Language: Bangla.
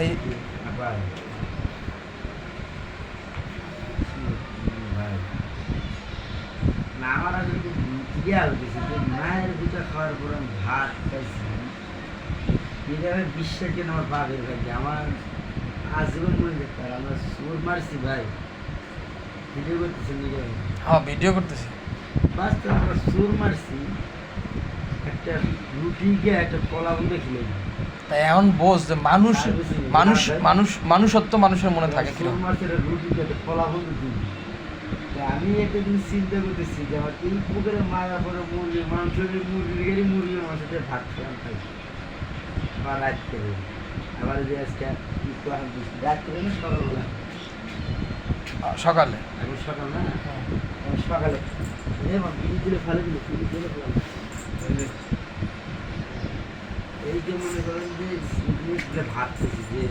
এই আমার একটু ইয়া হয়েছে যে মায়ের দুটো খাওয়ার পর আমি ভাত খাইছি এটা আমি বিশ্বাস কেন আমার বাপের ভাই আমার আজীবন মনে দেখতে সুর মারছি ভাই। ভিডিও করতেছি নিজে হ্যাঁ ভিডিও করতেছি। বাস্তব আমরা সুর মারছি। একটা রুটি গিয়ে একটা কলা বন্ধে খেলে তাই এখন বোঝ যে মানুষ মানুষ মানুষ মানুষত্ব মানুষের মনে থাকে কীরকম? একটা রুটি একটা কলা বন্ধে আমি একটা দিন চিন্তা করতেছি যে আমার এই পুকুরে মারা পরে মুরগি মাংসের মুরগির মুরগির মাংসতে ভাত খেলাম খাই বা রাত করে আবার যে আজকে একটু রাত করে না সকালবেলা। সকালে? এখন সকাল না? সকালে। মা বিড়ি দিলে ফেলে দিলে এই যে মনে করেন যে ভাবতেছি যে